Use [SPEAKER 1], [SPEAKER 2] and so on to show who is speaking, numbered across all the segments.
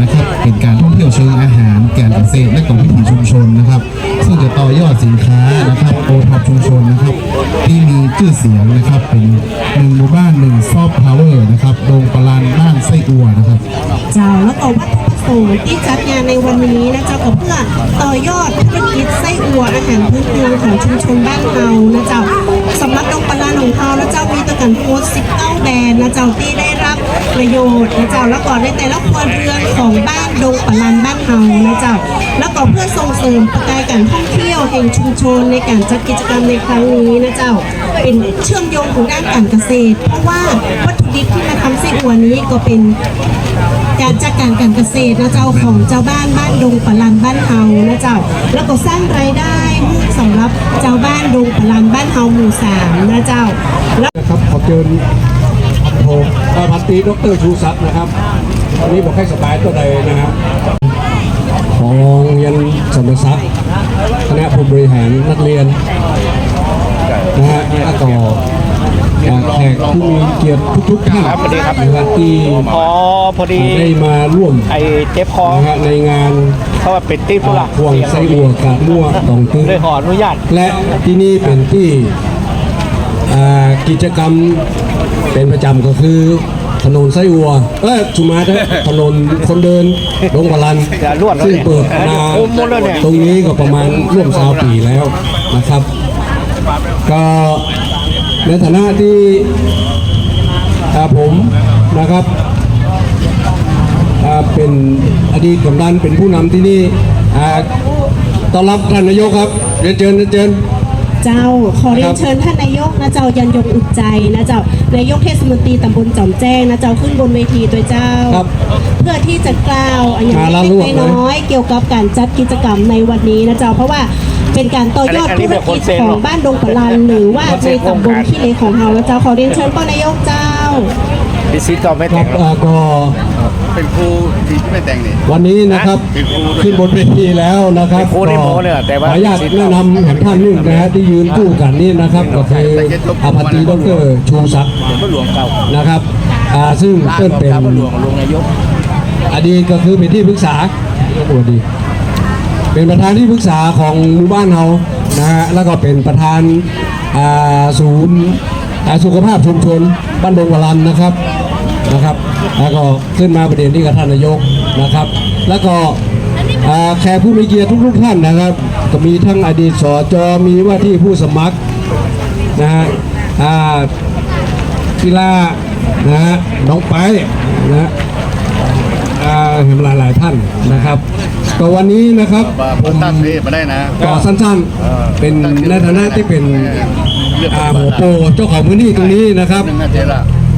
[SPEAKER 1] นะครับ เป็นการท่องเที่ยวเชิงอาหารการเกษตรและของวิถีชุมชนนะครับ ซึ่งจะต่อยอดสินค้านะครับโอท็อปชุมชนนะครับ ที่มีชื่อเสียงนะครับ เป็นหนึ่งหมู่บ้านหนึ่งซอฟต์พาวเวอร์นะครับโดงปลานบ้านไส้อัวนะครับ
[SPEAKER 2] เจ้าแล้วก็วัตถุประสงค์ที่จัดงานในวันนี้นะเจ้าก็เพื่อต่อยอดธุรกิจไส้อัวอาหารพื้นเมืองของชุมชนบ้านเฮานะเจ้า สำหรับดงปลาของเฮานะเจ้ามีตัวกันโพสต์19แบรนด์นะเจ้าที่ได้รับประโยชน์นะเจ้าแล้วก็ในแต่ละครัวเรือนของบ้านดงปลานบ้านเฮานะเจ้าแล้วก็เพื่อส่งเสริมการการท่องเที่ยวแห่งชุมชนในการจัดกิจกรรมในครั้งนี้นะเจ้า เป็นเชื่อมโยงของด้านการเกษตร เพราะว่าวัตถุดิบที่มาทำไส้อั่วนี้ก็เป็น การจัดการการเกษตรนะเจ้าของเจ้าบ้านบ้านดงปลันบ้านเฮานะเจ้าแล้วก็สร้างรายได้สำหรับเจ้าบ้านดงปลันบ้านเฮาหมู่สามนะเจ้าแล้ว
[SPEAKER 3] นะครับขอเชิญพันโทเอ่อพันตีดรชูศักดิ์นะครับวันนี้บอกให้สบายตัวใดนะครับของเรียนสมศักดิ์คณะผู้บริหารนักเรียนนะฮะแล้วก็อ่าแขกผู้มีเกียรติทุกๆท่าน
[SPEAKER 4] ครับสวัสดีครับ
[SPEAKER 3] นะครับที่
[SPEAKER 4] อ๋อพอดี
[SPEAKER 3] ได้มาร่วม
[SPEAKER 4] ไอ้เจ็บคอ
[SPEAKER 3] นะฮะในงาน
[SPEAKER 4] เขาว่าเป็นที่ผู้หลัก
[SPEAKER 3] พวงไส้อัวกาดมั่วตองตื้อ
[SPEAKER 4] เลยขออนุญาต
[SPEAKER 3] และที่นี่เป็นที่กิจกรรมเป็นประจำก็คือถนนไส้อัวเอ้ยสุมาถอะถนนคนเดินลงบาลันซึ่ง
[SPEAKER 4] เปิ
[SPEAKER 3] ดมาตรงนี้ก็ประมาณร่วมสาวปีแล้วนะครับ ก็ ในฐานะที่อ่าผมนะครับอ่าเป็นอดีตกำนันเป็นผู้นำที่นี่อ่าต้อนรับท่านนายกครับเรียนเชิญเรียนเชิญ
[SPEAKER 2] เจ้าขอเรียนเชิญท่านนายกนะเจ้ายันยงอุดใจนะเจ้านายกเทศมนตรีตำบลจอมแจ้งนะเจ้าขึ้นบนเวทีโดยเจ้า
[SPEAKER 3] ครับ
[SPEAKER 2] เพื่อที่จะกล่าวอันอย่าง
[SPEAKER 3] มาละ
[SPEAKER 2] เล็
[SPEAKER 3] ลว
[SPEAKER 2] ก
[SPEAKER 3] ก
[SPEAKER 2] ๆน้อยๆเกี่ยวกับการจัดกิจกรรมในวันนี้นะเจ้าเพราะว่า เป็นการต่อยอด
[SPEAKER 4] อันนี้
[SPEAKER 2] ธุร
[SPEAKER 4] เป็นค
[SPEAKER 2] กิ
[SPEAKER 4] น
[SPEAKER 2] จ
[SPEAKER 4] เซ็น
[SPEAKER 2] ของ
[SPEAKER 4] เนอะ
[SPEAKER 2] บ้านดงปะลันหรือว่า
[SPEAKER 4] คนเซ็
[SPEAKER 2] ใน
[SPEAKER 4] นโครง
[SPEAKER 2] ตำบล
[SPEAKER 4] การ
[SPEAKER 2] ขี้เหล็กของเฮานะเจ้าขอเรียนเชิญป้านายกเจ้า
[SPEAKER 4] ดิซิก็ไม่
[SPEAKER 3] ครั
[SPEAKER 4] แต่
[SPEAKER 3] บ
[SPEAKER 4] งหรอก
[SPEAKER 3] อ่าก็
[SPEAKER 5] เป็นครูที่ไม่แต่งนี่
[SPEAKER 3] วันนี้นะครับ
[SPEAKER 5] เป็นครูด้วย
[SPEAKER 3] ขึ้นบนเวทีแล้วนะครับ
[SPEAKER 4] เป็นครูในโมเนี่ยแต่ว่า
[SPEAKER 3] ขออนุญาตแนะนำแห่งท่านหนึ่งนะฮะที่ยืนคู่กันนี่นะครับก็คืออาพันตรีดรชูศักดิ์
[SPEAKER 4] ก็หลวงเก่า
[SPEAKER 3] นะครับอ่าซึ่ง
[SPEAKER 4] ล่า
[SPEAKER 3] เพิ่นเป็น
[SPEAKER 4] เก่าหลวงหลวงนายก
[SPEAKER 3] อดีตก็คือเป็นที่ปรึกษาโอ้ดี เป็นประธานที่ปรึกษาของหมู่บ้านเรานะฮะแล้วก็เป็นประธานศูนย์สุขภาพชุมชนบ้านดงวรันนะครับนะครับ แล้วก็ขึ้นมาประเด็นที่กับท่านนายกนะครับ แล้วก็แขกผู้มีเกียรติทุกๆท่านนะครับ ก็มีทั้งอดีตสจมีว่าที่ผู้สมัครนะฮะกีฬานะฮะน้องไปนะ ห็นหลายหลายท่านนะครับก็วันนี้นะครับ
[SPEAKER 5] ว่า
[SPEAKER 3] ผม
[SPEAKER 5] ตั้งนี่มาได้นะ
[SPEAKER 3] ก็สั้นๆเป็นในฐานะที่เป็นอ่าหัวโปเจ้าของพื้นที่ตรงนี้นะครับ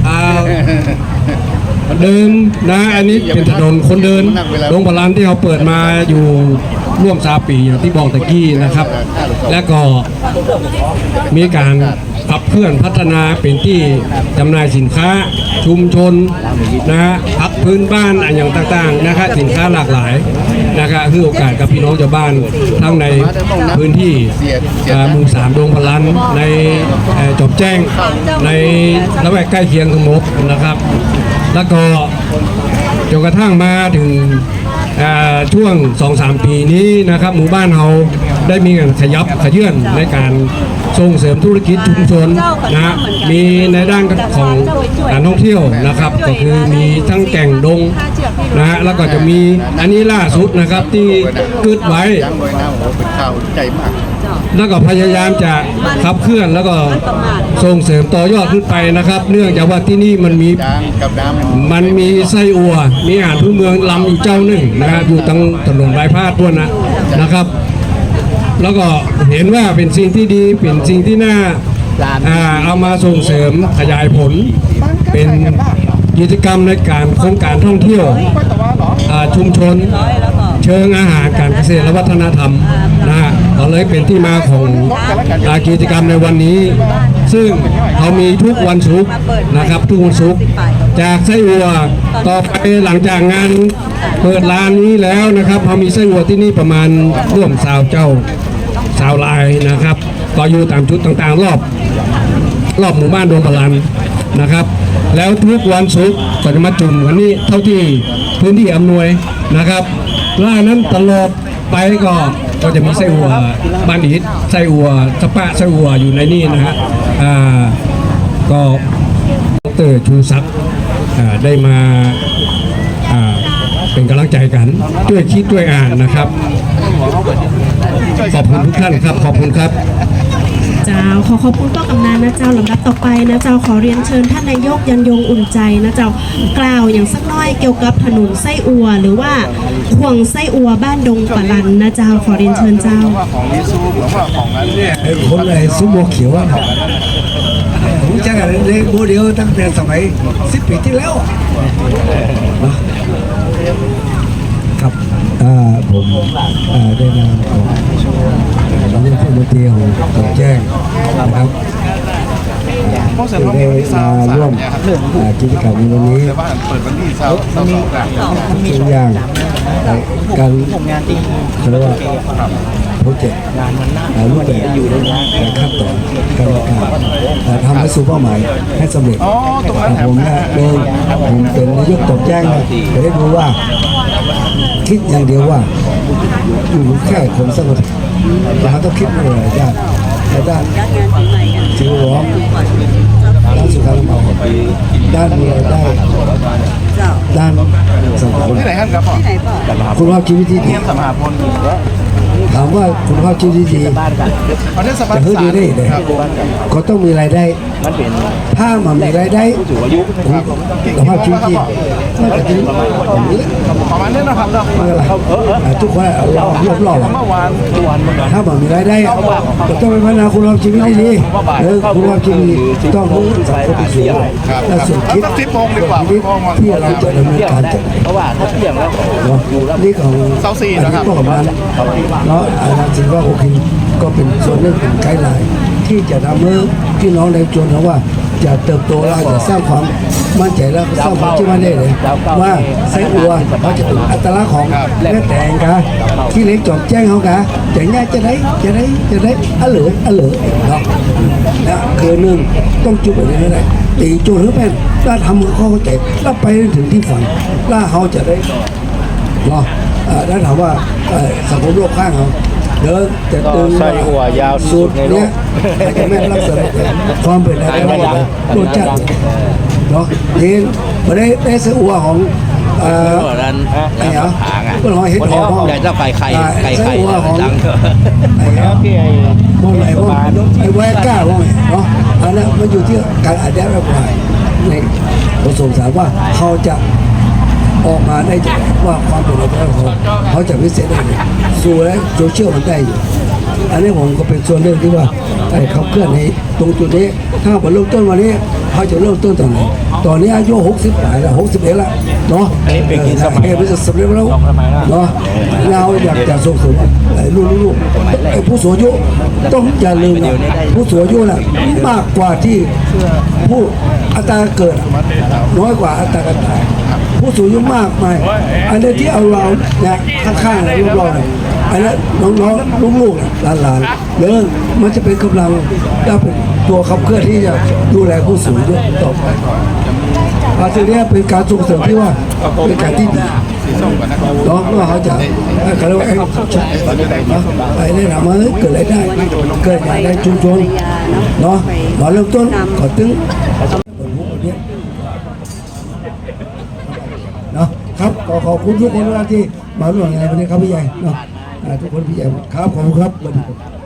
[SPEAKER 3] อาเดิมนะอันนี้เป็นถนนคนเดินลงบาลานที่เขาเปิดมาอยู่ร่วมซาปีอย่างที่บอกตะกี้นะครับ และก็มีการ ขับเคลื่อนพัฒนาเป็นที่จำหน่ายสินค้าชุมชนนะฮะพักพื้นบ้านอะไรอย่างต่างๆนะครับสินค้าหลากหลายนะครับคือโอกาสกับพี่น้องชาวบ้านทั้งในพื้นที่หมู่สามดงพลันในเอ่อจบแจ้งในละแวกใกล้เคียงทั้งหมดนะครับ แล้วก็จนกระทั่งมาถึงอ่าช่วง 2-3 ปีนี้นะครับ หมู่บ้านเรา ได้มีการขยับขยื่นในการส่งเสริมธุรกิจชุมชนนะฮะมีในด้านของการท่องเที่ยวนะครับ ก็คือมีทั้งแก่งดงนะฮะแล้วก็จะมีอันนี้ล่าสุดนะครับที่กึดไว้
[SPEAKER 5] เป็นข่าวใจมาก
[SPEAKER 3] แล้วก็พยายามจะขับเคลื่อนแล้วก็ส่งเสริมต่อยอดขึ้นไปนะครับ เนื่องจากว่าที่นี่มันมีมันมีไส้อัว มีอาหารพื้นเมืองลำอยู่เจ้าหนึ่งนะครับอยู่ตรงถนนบายพาดด้วยนะนะครับ แล้วก็เห็นว่าเป็นสิ่งที่ดีเป็นสิ่งที่น่าอ่าเอามาส่งเสริมขยายผล เป็นกิจกรรมในการโครงการท่องเที่ยวอ่าชุมชนเชิงอาหารการเกษตรและวัฒนธรรมนะฮะก็เลยเป็นที่มาของอ่ากิจกรรมในวันนี้ ซึ่งเขามีทุกวันศุกร์นะครับ ทุกวันศุกร์จากไส้อัวต่อไปหลังจากงานเปิดร้านนี้แล้วนะครับเขามีไส้อัวที่นี่ประมาณร่วมสาวเจ้าสาวลายนะครับก็อยู่ตามจุดต่างๆ รอบรอบหมู่บ้านดวงพลันนะครับ แล้วทุกวันศุกร์ก็จะมาจุ่มวันนี้เท่าที่พื้นที่อำนวยนะครับล่านั้นตลอดไปก็ก็จะมีไส้อัวบานอิดไส้อัวสปะไส้อัวอยู่ในนี่นะฮะอ่าก็ดรชูศักดิ์ได้มาเป็นกำลังใจกันช่วยคิดช่วยอ่านนะครับ ขอบคุณทุกท่านครับ ขอบคุณครับ
[SPEAKER 2] เจ้าขอขอบคุณพ่อกำนันนะเจ้าลำดับต่อไปนะเจ้าขอเรียนเชิญท่านนายกยันยงอุ่นใจนะเจ้ากล่าวอย่างสักน้อยเกี่ยวกับถนนไส้อัว หรือว่าห่วงไส้อัวบ้านดงปะลันนะเจ้าขอเรียนเชิญเจ้า
[SPEAKER 6] ไอ้คนไอ้ซุ้มโมเขียวอะผมจะกันในโมเดลตั้งแต่สมัยสิบปีที่แล้วอะนะ ครับผมได้นามของนายกเทศมนตรีของแจ้งนะครับได้มาร่วมกิจกรรมในวันนี้
[SPEAKER 5] แต่ว่าเปิดวันที่าง เสาร์สองอะ
[SPEAKER 6] ตัวว่านการเขาเรียกว่าโปรเจกต์อ่ารูปแบบและขั้นตอนการการอ่าทำให้สู่เป้าหมายให้สำเร็จผมเนี่ยผมเป็นนายกตบแจ้งนะจะได้รู้ว่า คิดอย่างเดียวว่าอยู่แค่คนสงบเราต้องคิดในหลายด้านในด้านสิ่งแวดล้อม ด้านสุขภาพด้านมีรายได้ด้านสังคม
[SPEAKER 5] ที่ไหนครับครับพ่อ
[SPEAKER 6] คุณภาพชีวิตที่ดี
[SPEAKER 5] สมหาพล
[SPEAKER 6] ถามว่าคุณภาพชีวิตที่ดี
[SPEAKER 5] เขาได้สบาย
[SPEAKER 6] จะเพิ่มดีได้เลย
[SPEAKER 5] ครับ
[SPEAKER 6] ก็ต้องมีรายได้
[SPEAKER 4] มันเป็น
[SPEAKER 6] ถ้ามันมีรายได้
[SPEAKER 4] สูงอายุ
[SPEAKER 6] คุณภาพชีวิตดีมันก็จะอย่างนี้แหละ
[SPEAKER 5] ประมาณนี้นะครับเนาะ
[SPEAKER 6] ไม่เป็นไรอ่าทุกคนเรารวบรอบ
[SPEAKER 5] เมื่อวาน
[SPEAKER 6] ถ้ามันมีรายได้ก็ต้องไปพัฒนาคุณภาพชีวิตที่ดีเออคุณภาพชีวิตดีต้องรู้สังคมเป็นส่วนและส่วนคิดชีวิตที่เราจะดำเนินการจัด
[SPEAKER 4] เพราะว่าถ้าเที่ยงแล้ว
[SPEAKER 6] เนาะนี่ของอันนี้ก็ของนั้นเนาะอาจารย์สิว่าโอเคก็เป็นส่วนหนึ่งเป็นไกด์ไลน์ที่จะทำให้พี่น้องในชนเขาว่า จะเติบโตแล้วจะสร้างความมั่นใจแล้วสร้างความเชื่อมั่นได้เลยว่าไส้อัวเขาจะเป็นอัตลักษณ์ของแม่แตงกะที่เล็กจอดแจ้งเขากะจะง่ายจะได้จะได้จะได้อะเหลืออะเหลือเนาะนะคือหนึ่งต้องจุดแบบนี้ไม่ได้ตีโจทย์หรือเป็นถ้าทำเขาเข้าใจแล้วไปถึงที่ฝันแล้วเขาจะได้เนาะเอ่อ แล้วถามว่าเอ่อสังคมโลกข้างเขาเดินจะตึง
[SPEAKER 4] ไส้อั่วยาวที่สุ
[SPEAKER 6] สู
[SPEAKER 4] ด
[SPEAKER 6] ตร
[SPEAKER 4] ในโลก
[SPEAKER 6] เนี้ยอาจจะไม่รักษาความเป็นอะไรไม่ได้รสชาติเนาะเห็นมาได้ได้ไส้อั่วของเอ่อ
[SPEAKER 4] นั้น
[SPEAKER 6] ไอ้เหรอ
[SPEAKER 4] หางอะ
[SPEAKER 6] ก็ลองเห็นหอม
[SPEAKER 4] อยากจะไก่ไข่
[SPEAKER 6] อ่า
[SPEAKER 4] ไก่ไข่
[SPEAKER 6] ไส้อั่วของ
[SPEAKER 4] ดัง
[SPEAKER 6] ไอ้เหรอพวกไหนพวกไอ้แวก้าพวกไหนเนาะอันนั้นมันอยู่ที่การอัดแอปแบบไหนในผมสงสัยว่าเขาจะ ออกมาได้ว่าความเป็นอะไรของเขาจะพิเศษได้เลยสู่แล้วโซเชียลมันได้อยู่อันนี้ผมก็เป็นส่วนเรื่องที่ว่าไอ้เขาเคลื่อนในตรงจุดนี้ถ้าผมเริ่มต้นวันนี้เขาจะเริ่มต้นตอนไหนตอนนี้อายุ60ปลายแล้ว61แล้วเนาะ
[SPEAKER 4] อันนี้เป็นกี่สมัย
[SPEAKER 6] เออเป็นสำเร็จแล้ว
[SPEAKER 4] สองสมัยแล้ว
[SPEAKER 6] เนาะเราอยากจะส่งเสริมไอ้ลูกๆไอ้ผู้สูงอายุต้องอย่าลืมนะผู้สูงอายุน่ะมากกว่าที่ผู้อัตราเกิด น้อยกว่าอัตราการตาย ผู้สูงอายุมากมายอันนี้ที่เอาเราเนี่ยข้างๆเนี่ยรอบๆเนี่ยอันนั้นน้องๆลูกๆหลานๆเดินมันจะเป็นกำลังและเป็นตัวขับเคลื่อนที่จะดูแลผู้สูงอายุต่อไปอาทีนี้เป็นการส่งเสริมที่ว่าเป็นการที่ดีเนาะว่าเขาจะเขาเรียกว่าแองชัดเนาะไปได้ทำให้เกิดรายได้ เกิดรายได้ชุมชนเนาะมาเริ่มต้นก่อนถึง เนาะ ครับขอขอบคุณทุกคนที่มาร่วมงานวันนี้ครับพี่ใหญ่เนาะทุกคนพี่ใหญ่ครับขอบคุณครับสวัสดีครับ